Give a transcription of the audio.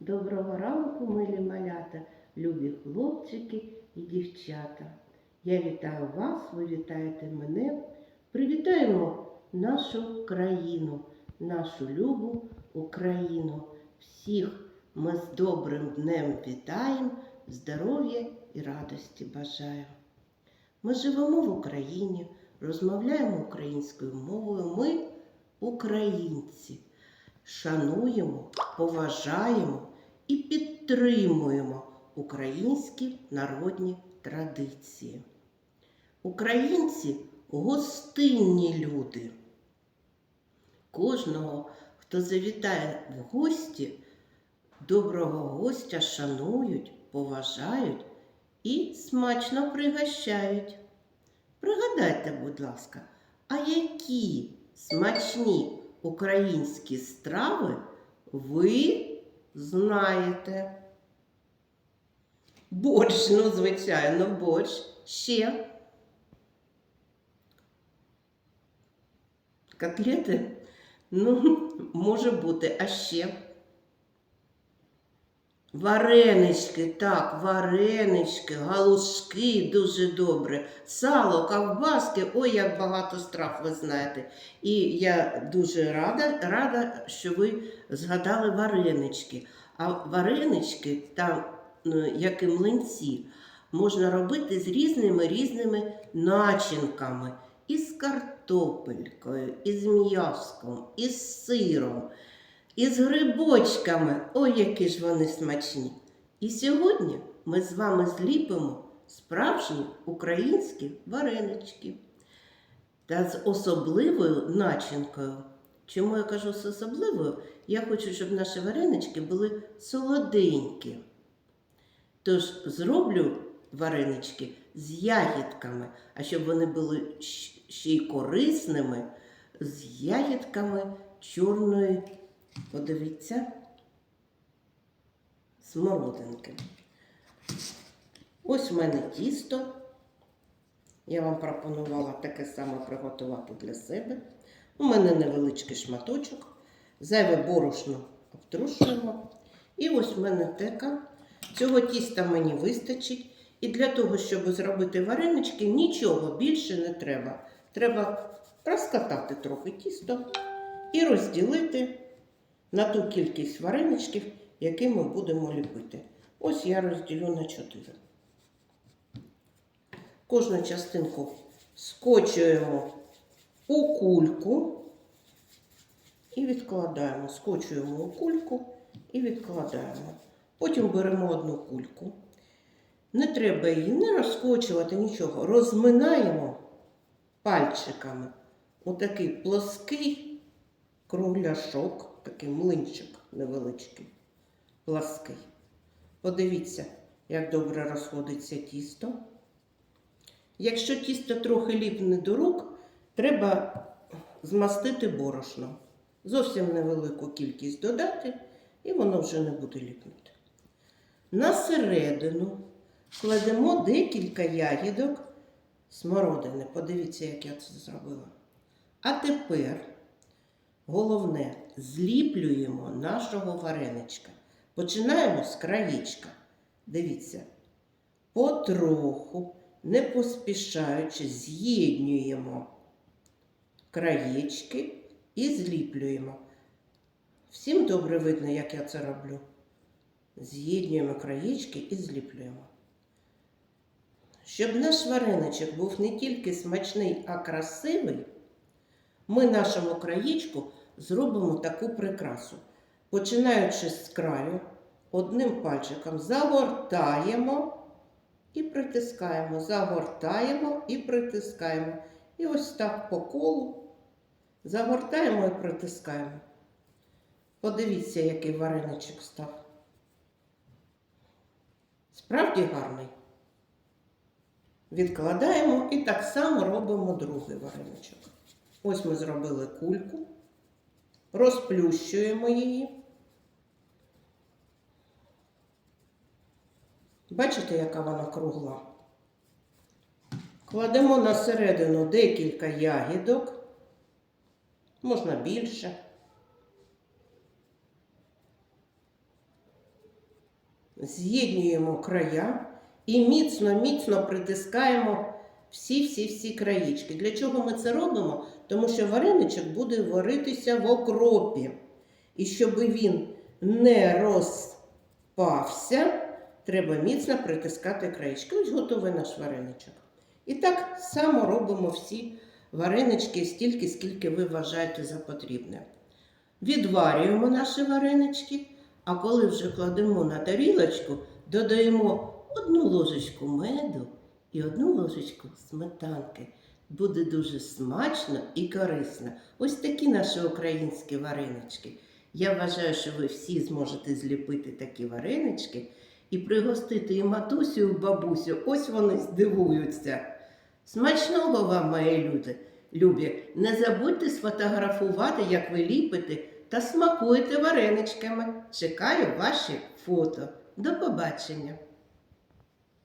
Доброго ранку, милі малята, любі хлопчики і дівчата. Я вітаю вас, ви вітаєте мене. Привітаємо нашу країну, нашу любу Україну. Всіх ми з добрим днем вітаємо, здоров'я і радості бажаємо. Ми живемо в Україні, розмовляємо українською мовою. Ми українці. Шануємо, поважаємо і підтримуємо українські народні традиції. Українці гостинні люди. Кожного, хто завітає в гості, доброго гостя шанують, поважають і смачно пригощають. Пригадайте, будь ласка, а які смачні українські страви ви знаєте? Борщ, ну, звичайно, борщ. Ще. Котлети? Ну, може бути, а ще. Варенички, так, варенички, галушки дуже добре. Сало, ковбаски, ой, як багато страв ви знаєте. І я дуже рада, рада, що ви згадали варенички. А варенички, там, ну, як і млинці, можна робити з різними різними начинками. Із картопелькою, із м'яском, із сиром із грибочками. Ой, які ж вони смачні! І сьогодні ми з вами зліпимо справжні українські варенички. Та з особливою начинкою. Чому я кажу з особливою? Я хочу, щоб наші варенички були солоденькі. Тож зроблю варенички з ягідками, а щоб вони були ще й корисними, з ягідками чорної Подивіться, смородинки. Ось в мене тісто. Я вам пропонувала таке саме приготувати для себе. У мене невеличкий шматочок. Зайве борошно обтрушуємо. І ось в мене тека. Цього тіста мені вистачить. І для того, щоб зробити варенички, нічого більше не треба. Треба розкатати трохи тісто і розділити на ту кількість вареничків, які ми будемо ліпити. Ось я розділю на 4. Кожну частинку скочуємо у кульку і відкладаємо. Скочуємо у кульку і відкладаємо. Потім беремо одну кульку. Не треба її не розкочувати, нічого. Розминаємо пальчиками. Отакий плоский кругляшок, такий млинчик невеличкий, плаский. Подивіться, як добре розходиться тісто. Якщо тісто трохи ліпне до рук, треба змастити борошно. Зовсім невелику кількість додати, і воно вже не буде ліпнути. На середину кладемо декілька ягідок смородини. Подивіться, як я це зробила. А тепер Головне, зліплюємо нашого вареничка. Починаємо з краєчка. Дивіться, потроху, не поспішаючи, з'єднюємо краєчки і зліплюємо. Всім добре видно, як я це роблю. З'єднюємо краєчки і зліплюємо. Щоб наш вареничок був не тільки смачний, а красивий, ми нашому краєчку зробимо таку прикрасу. Починаючи з краю, одним пальчиком загортаємо і притискаємо, загортаємо і притискаємо. І ось так по колу загортаємо і притискаємо. Подивіться, який вареничок став. Справді гарний. Відкладаємо і так само робимо другий вареничок. Ось ми зробили кульку, розплющуємо її. Бачите, яка вона кругла? Кладемо на середину декілька ягідок, можна більше. з'єднуємо края і міцно-міцно притискаємо всі-всі-всі країчки. Для чого ми це робимо? Тому що вареничок буде варитися в окропі. І щоб він не розпався, треба міцно притискати краєчки. Ось готовий наш вареничок. І так само робимо всі варенички стільки, скільки ви вважаєте за потрібне. Відварюємо наші варенички, а коли вже кладемо на тарілочку, додаємо одну ложечку меду і одну ложечку сметанки. Буде дуже смачно і корисно. Ось такі наші українські варенички. Я вважаю, що ви всі зможете зліпити такі варенички і пригостити і матусю, і бабусю. Ось вони здивуються. Смачного вам, мої люди, любі! Не забудьте сфотографувати, як ви ліпите та смакуєте вареничками. Чекаю ваші фото. До побачення!